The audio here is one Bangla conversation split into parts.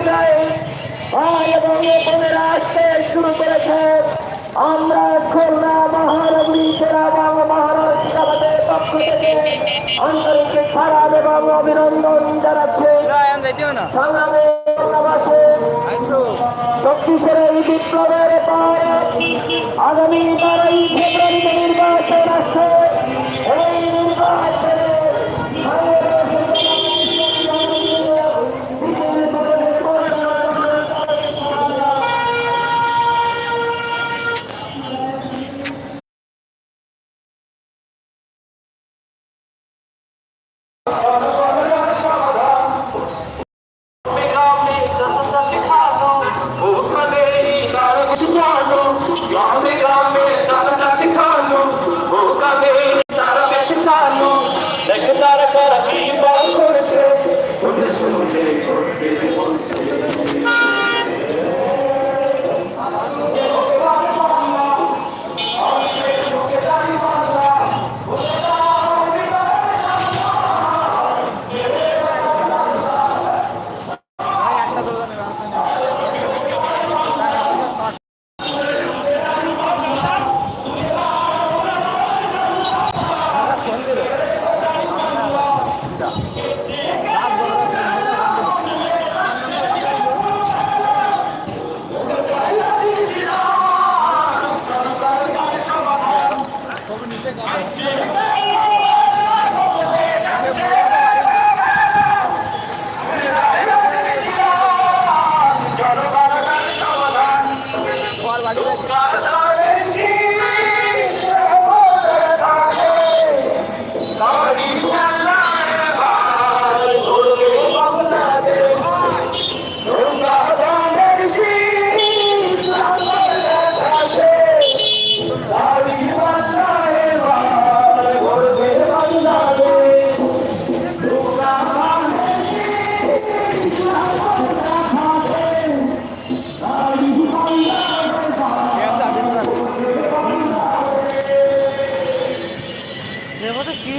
পর্যায়ে শুরু করেছে আমরা খুলনা মহানগরী জেলা এবং জামাতের পক্ষ থেকে আন্তরিক সারাদ এবং অভিনন্দন জানাচ্ছি। সংগ্রামে বিপ্লবের পর আগামী বারোই ফেব্রুয়ারিতে নির্বাচন আসছে।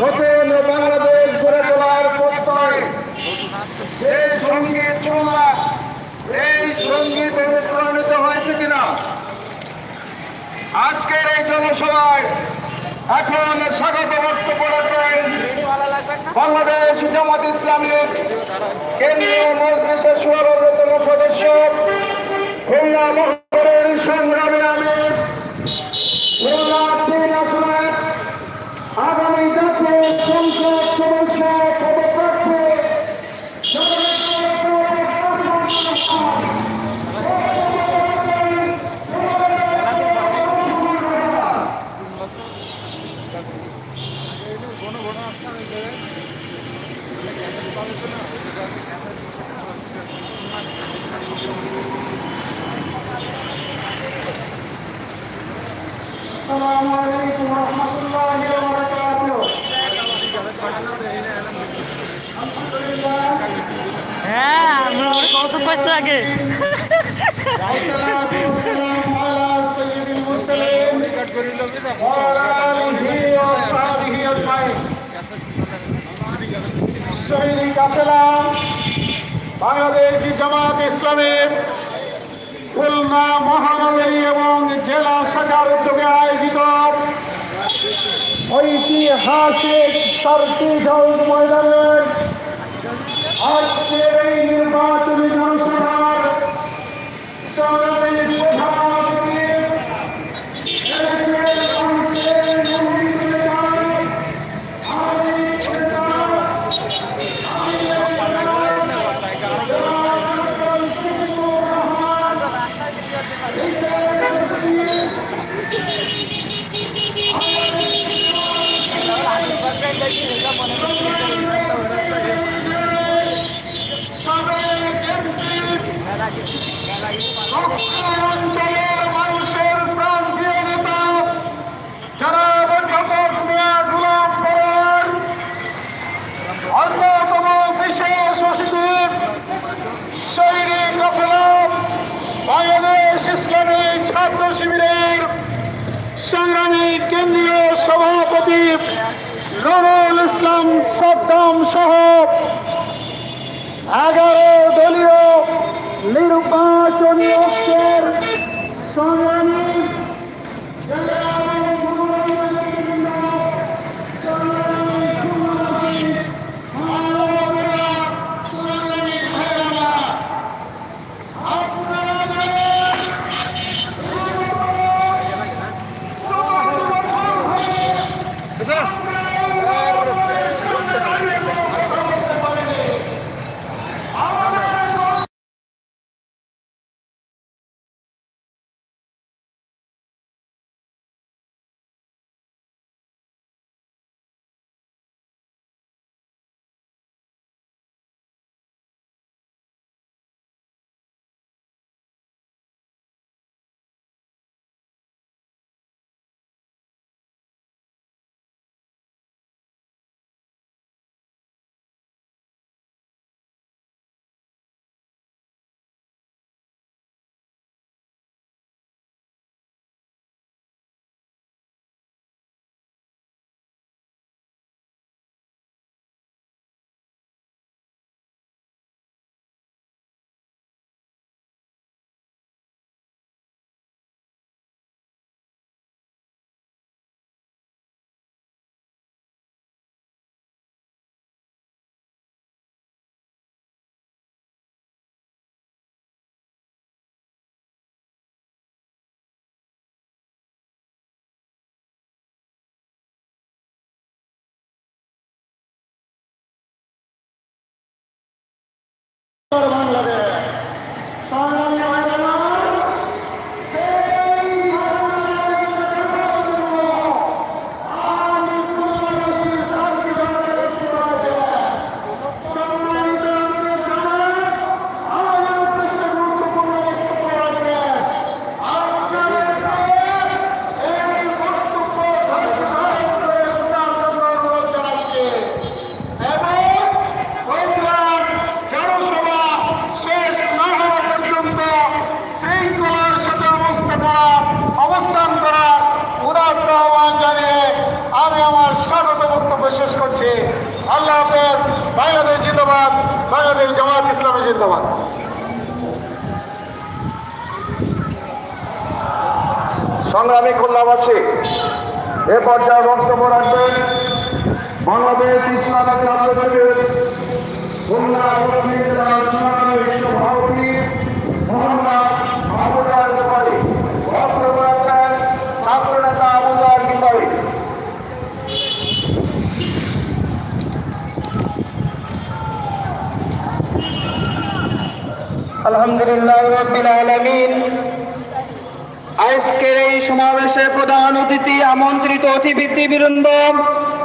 নতুন বাংলাদেশ গড়ে তোলার পথে সেই সংগীত তোলা, এই সংগীত অনুপ্রাণিত হয়েছে কিনা? আজকের এই জনসভায় এখন স্বাগত বক্তব্য রাখবেন বাংলাদেশ জামাত ইসলামের কেন্দ্রীয় মজলিসের সুরতম সদস্য, খুলনা মহরের সংগ্রামে আমি খুলনা শহীদ কাফেলা বাংলাদেশ জামাত ইসলামের খুলনা, মহানগরী এবং জেলা শাখার উদ্যোগে আয়োজিত ঐতিহাসিক সার্কিট হাউস ময়দানের আজকের এই নির্বাচনী জনসভার সংগ্রামী প্রধান অতিথি, দেশের মানুষের মৌলিক অধিকার, আইনি অধিকার, সাবেক এমপি অঞ্চলের মানুষের প্রাণ প্রিয় নেতা যারা অধ্যাপক মিয়া গুলাম পরার অন্যতম বিশেষ অতিথি শহীদ কাফেলা বাংলাদেশ ইসলামী ছাত্র শিবিরের সংগ্রামী কেন্দ্রীয় সভাপতি নুরুল ইসলাম সদ্দাম সহ এগারো দলীয় জিন্দাবাদ সংগ্রামী খুলনাবাসী এ পর্যায়ে বক্তব্য রাখবেন বাংলাদেশ ইসলামের জেলার সভাপতি মোহাম্মদ আবুদার কুমারী বক্তব্য রাখছেন ছাত্র নেতা আবুদার কুমারী আলহামদুলিল্লাহ রবিল আলমিন। আজকের এই সমাবেশে প্রধান অতিথি আমন্ত্রিত অতিথিবৃন্দ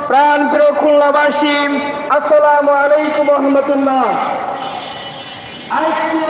প্রাণ প্রিয় খুলনাবাসী, আসসালামু আলাইকুম রহমতুল্লাহ। আজকের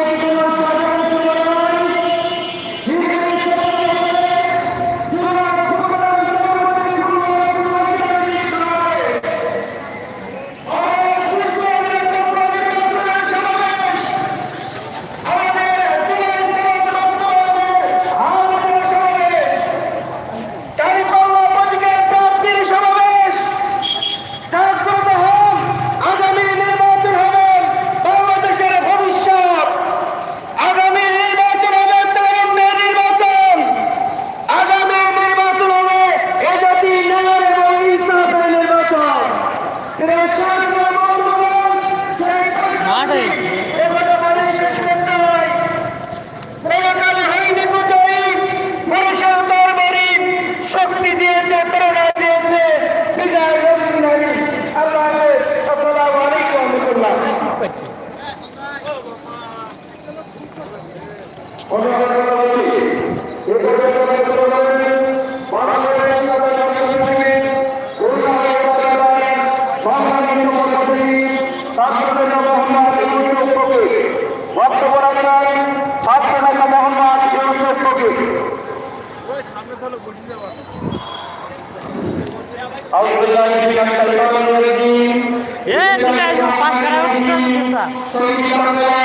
Estoy mirando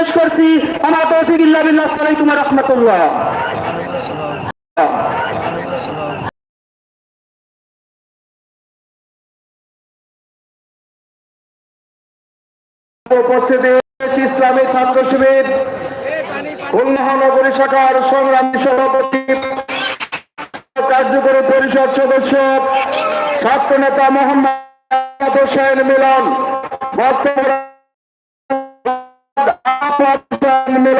শেষ করছি। আমার তৌফিক ইল্লা বিল্লাহ। রাহমাতুল্লাহ। উপস্থিতি ইসলামী ছাত্র শিবির শাখার সংগ্রামী সভাপতি, কার্যকরী পরিষদ সদস্য, ছাত্র নেতা মোহাম্মদ হোসেন মিলন, বক্তব্য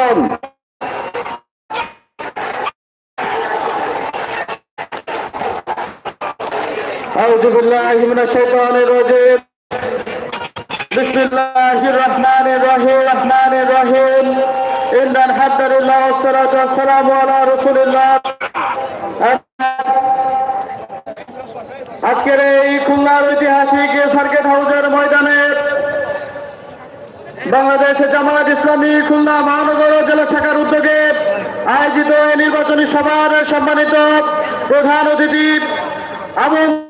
হোসেন মিলন أعوذ بالله من الشيطان الرجيم بسم الله الرحمن الرحيم الرحمن الرحيم إن الحمد لله والصلاة والسلام على رسول الله আজকের এই খুলনার ঐতিহাসিক বাংলাদেশ জামায়াত ইসলামী খুলনা মহানগর জেলা শাখার উদ্যোগে আয়োজিত নির্বাচনী সভার সম্মানিত প্রধান অতিথি আমন্ত্রিত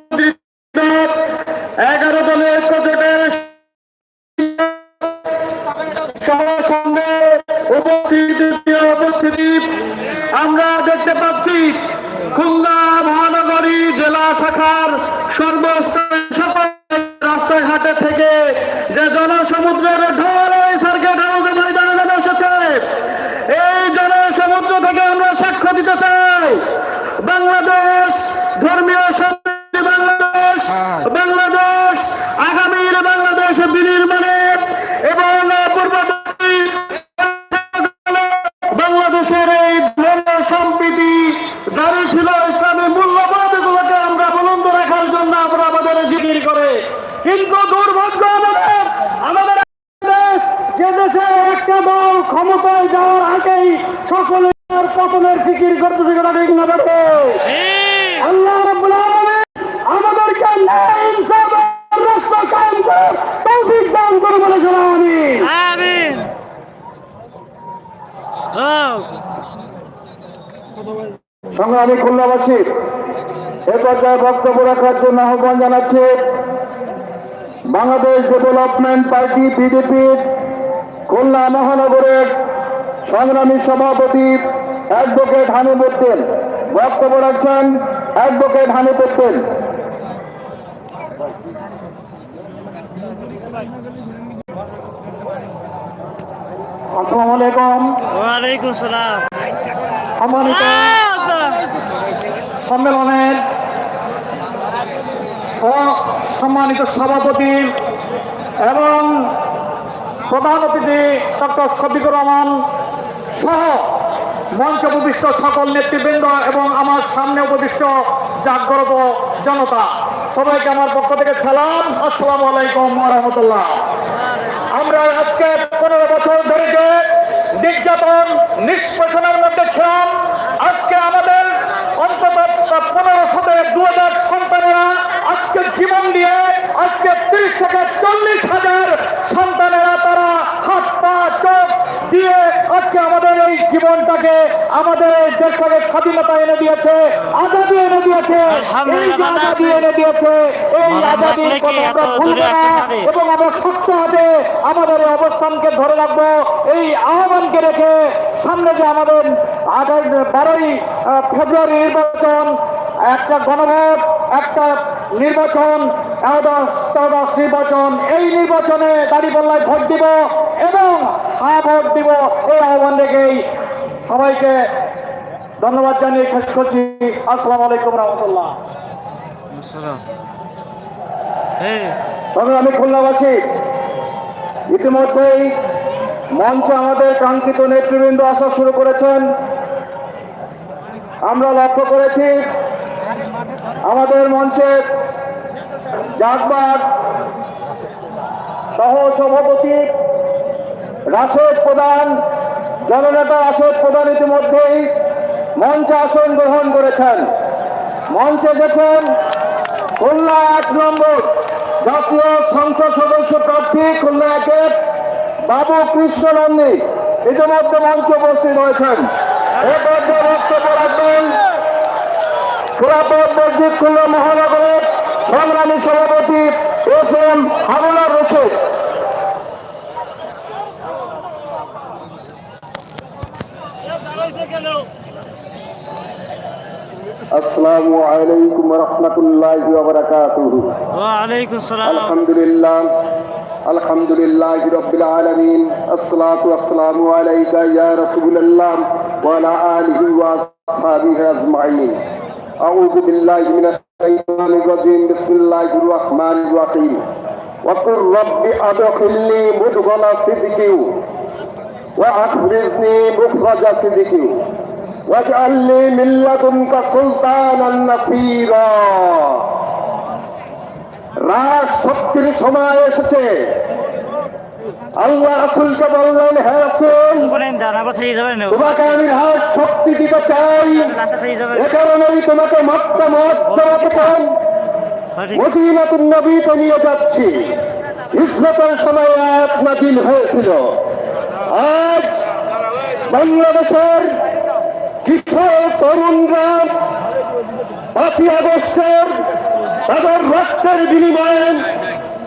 জন্য আহ্বান জানাচ্ছে বাংলাদেশ ডেভেলপমেন্ট পার্টি বিজেপির খুলনা মহানগরের সংগ্রামী সভাপতি অ্যাডভোকেট হানিমুদ্দিন বক্তব্য রাখছেন অ্যাডভোকেট হানিমুদ্দিন আসসালামু আলাইকুম ওয়ালাইকুম সালাম। সম্মানিত সম্মেলনের সম্মানিত সভাপতি এবং প্রধান অতিথি ডক্টর শফিকুর রহমান সহ মঞ্চ উপবিষ্ট সকল নেতৃবৃন্দ এবং আমার সামনে উপবিষ্ট জাগ্রত জনতা। সবাইকে আমার পক্ষ থেকে সালাম, আসসালামু আলাইকুম রহমতুল্লাহ। আমরা আজকে পনেরো বছর ধরে যে নির্যাতন, নিষ্পেষণের মধ্যে ছিলাম, আজকে আমাদের অন্তত পনেরো সতেরো দু হাজার আজকে জীবন দিয়ে আজকে তিরিশ থেকে চল্লিশ হাজার সন্তানেরা তারা হাত পা চোখ দিয়ে আজকে আমাদের এই জীবনটাকে আমাদের এই দেশটাকে স্বাধীনতা এনে দিয়েছে আজাদি এনে দিয়েছে আজাদি এনে দিয়েছে এই কথা আমরা ভুলবো না এবং আমরা শক্ত হাতে আমাদের অবস্থানকে ধরে রাখব এই আহ্বানকে রেখে সামনে যে আমাদের আগামী বারোই ফেব্রুয়ারি নির্বাচন একটা গণভোট একটা নির্বাচন ত্রয়োদশ নির্বাচন এই নির্বাচনে দাঁড়িপাল্লায় ভোট দিব এবং হ্যাঁ ভোট দিব। এই আহ্বান রেখেই সবাইকে ধন্যবাদ জানিয়ে শেষ করছি। আসসালামু আলাইকুম রহমতুল্লাহ। এই সঙ্গে আমি খুলনাবাসী। ইতিমধ্যেই মঞ্চে আমাদের কাঙ্ক্ষিত নেতৃবৃন্দ আসা শুরু করেছেন। আমরা লক্ষ্য করেছি আমাদের মঞ্চে জাগবাগ সহ সভাপতি রাশেদ প্রধান, জননেতা রাশেদ প্রধান ইতিমধ্যেই মঞ্চে আসন গ্রহণ করেছেন। মঞ্চে এসেছেন খুলনা এক নম্বর জাতীয় সংসদ সদস্য প্রার্থী খুলনা একের বাবু কৃষ্ণ নন্দী। ইতিমধ্যে মঞ্চে উপস্থিত হয়েছেন। বক্তব্য রাখবেন খুলনা মহানগরের সংগ্রামী সভাপতি এস এম হাবুলার রশিদ। আসসালামু আলাইকুম রহমতুল্লাহ বারাকাতুহু। ওয়ালাইকুম সালাম। আলহামদুলিল্লাহ আলহামদুলিল্লাহ রব্বিল আলামিন। আসসালাতু ওয়াসসালামু আলাইকা ইয়া রাসূলুল্লাহ ওয়া আলা আলিহি ওয়া আসহাবিহি আজমাইন। আউযু বিল্লাহি মিনাশ শাইতানির রাজিম বিসমিল্লাহির রহমানির রহিম وقل رب أدخلني مدخل صدق وأخرجني مخرج صدق واجعل لي من لدنك سلطانا نصيرا রাজ শক্তির সময় এসেছে আল্লাহ রাসূলকে বললেন হে রাসূল তোমাকে আমি রাজ শক্তি দিতে চাই। এ কারণেই তোমাকে মাত্রা মহাত্মা সঠিক। মদিনাতুন নবীতে নিয়ে যাচ্ছি। হিজরতের সময় এক নাজিল হয়েছিল। আজ বাংলাদেশের কিশোর তরুণরা পাঁচই আগস্টের তাদের রক্তের বিনিময়ে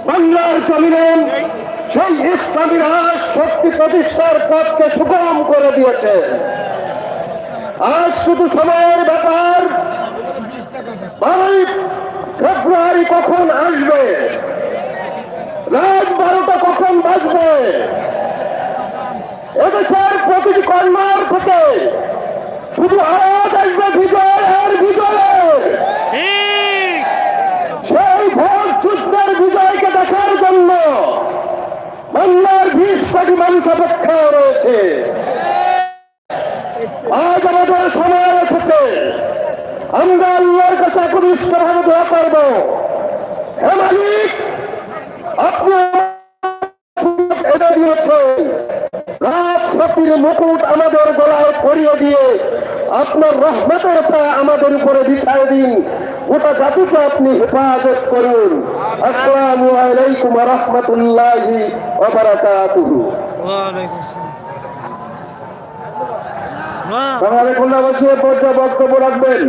বাংলার জমিনে সেই ইসলামী রাজ শক্তি প্রতিষ্ঠার পথকে সুগম করে দিয়েছে। আজ শুধু সময়ের ব্যাপার বারোই ফেব্রুয়ারি কখন আসবে? রাত বারোটা কখন বাজবে? এদেশের প্রতিটি কর্মার থেকে শুধু আওয়াজ আসবে বিজয় আর বিজয়ের। ঠিক। সেই ভোট যুদ্ধের বিজয়কে দেখার জন্য বাংলার বিশ কোটি মানুষ অপেক্ষায় রয়েছে। আজ আমাদের সময় এসেছে। আমরা আল্লাহর কাছে একনিষ্ঠ ভাবে দোয়া করব। হে মালিক, আপনি এটা দিয়েছেন। রাত মুকুট আমাদের গলায় পরিয়ে দিয়ে আপনার রহমতের ছায়া আমাদের উপরে বিছায় দিন। গোটা জাতিকে আপনি হেফাজত করুন। আসসালামু আলাইকুম রহমতুল্লাহি ওবারাকাতুহু সালাম বাহ, বাঙালি খুলনাবাসী পর্যায়ে বক্তব্য রাখবেন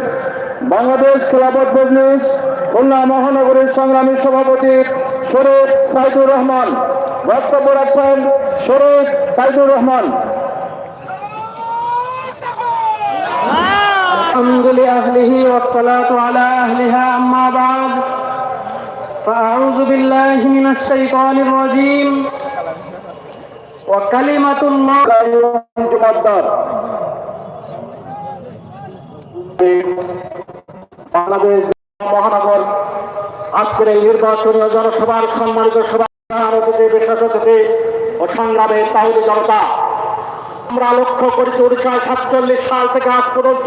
বাংলাদেশ খেলাফত মজলিস খুলনা মহানগরীর সংগ্রামী সভাপতি শরীফ সাইদুর রহমান। বক্তব্য রাখছেন শরীফ সাইদুর রহমান। الحمد لأهله والصلاة على أهلها أما بعد فأعوذ بالله من الشيطان الرجيم وكلمة الله বাংলাদেশ মহানগর আজকের এই নির্বাচনীয় জনসভার সম্মানিত সভা বিশেষ অতিথি ও সংগ্রামের তাহিদ জনতা আমরা লক্ষ্য করেছি উনিশশো সাতচল্লিশ সাল থেকে আজ পর্যন্ত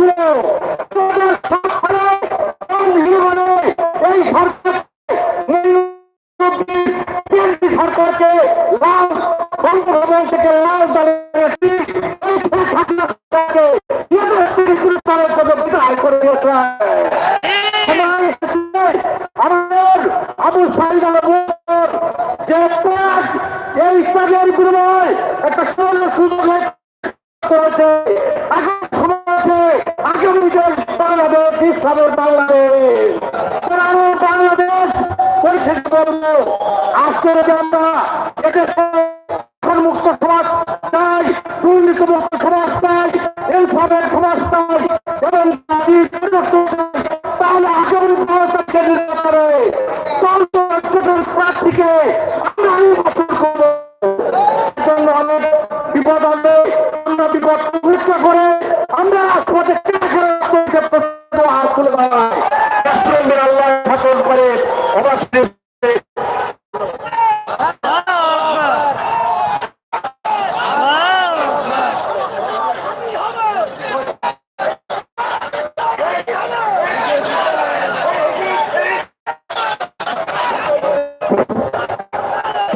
মুখে বাংলাদেশ। পুরানো বাংলাদেশ আজকে আমরা এদেশে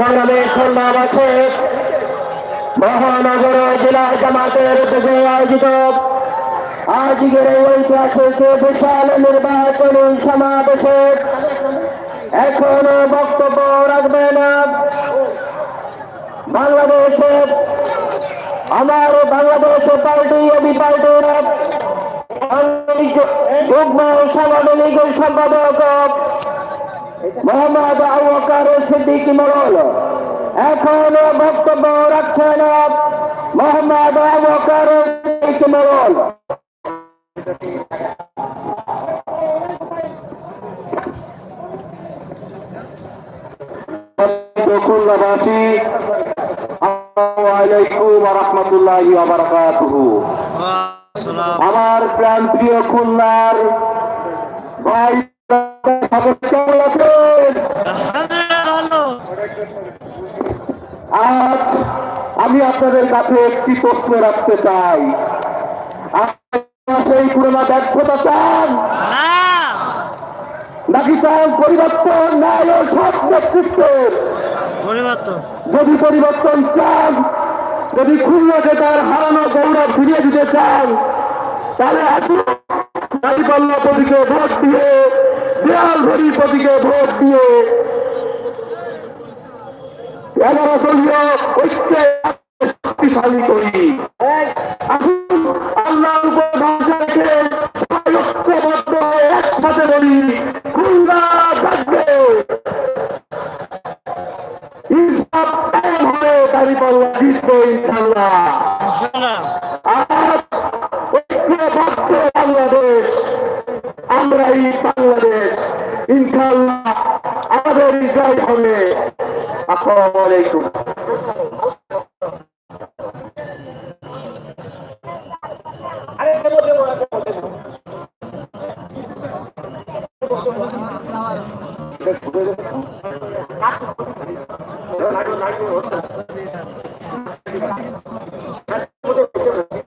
সংগ্রামে সংগ্রাম আছে মহানগর জেলা জামাতের উদ্যোগে আয়োজিত আজকের ঐতিহাসিক বিশাল নির্বাচনী সমাবেশে এখনও বক্তব্য রাখবেন বাংলাদেশে, আমার বাংলাদেশ পার্টি এবি পার্টির যুগ্ম সাংগঠনিক সম্পাদক মোহাম্মদ আবুবকর সিদ্দিক মোড়ল এখন বক্তব্য রাখছেন মোহাম্মদ আবুবকর সিদ্দিক মোড়ল খুলনাবাসী আলাইকুম রহমতুল্লাহি বারাকাতুহু। আমার প্রাণ প্রিয় খুলনার ভাই কেমন আছেন আজ আমি আপনাদের কাছে একটি প্রশ্ন রাখতে চাই। সেই পুরোনো ব্যর্থতা চান? না নাকি চান পরিবর্তন ন্যায় ও সৎ নেতৃত্বের? পরিবর্তন। যদি পরিবর্তন চান যদি খুলনাকে তার হারানো গৌরব ফিরিয়ে দিতে চান তাহলে আসুন দাঁড়িপাল্লা প্রতীকে ভোট দিয়ে দেয়াল ঘড়ি প্রতীকে ভোট দিয়ে এগারো দলীয় ঐক্যে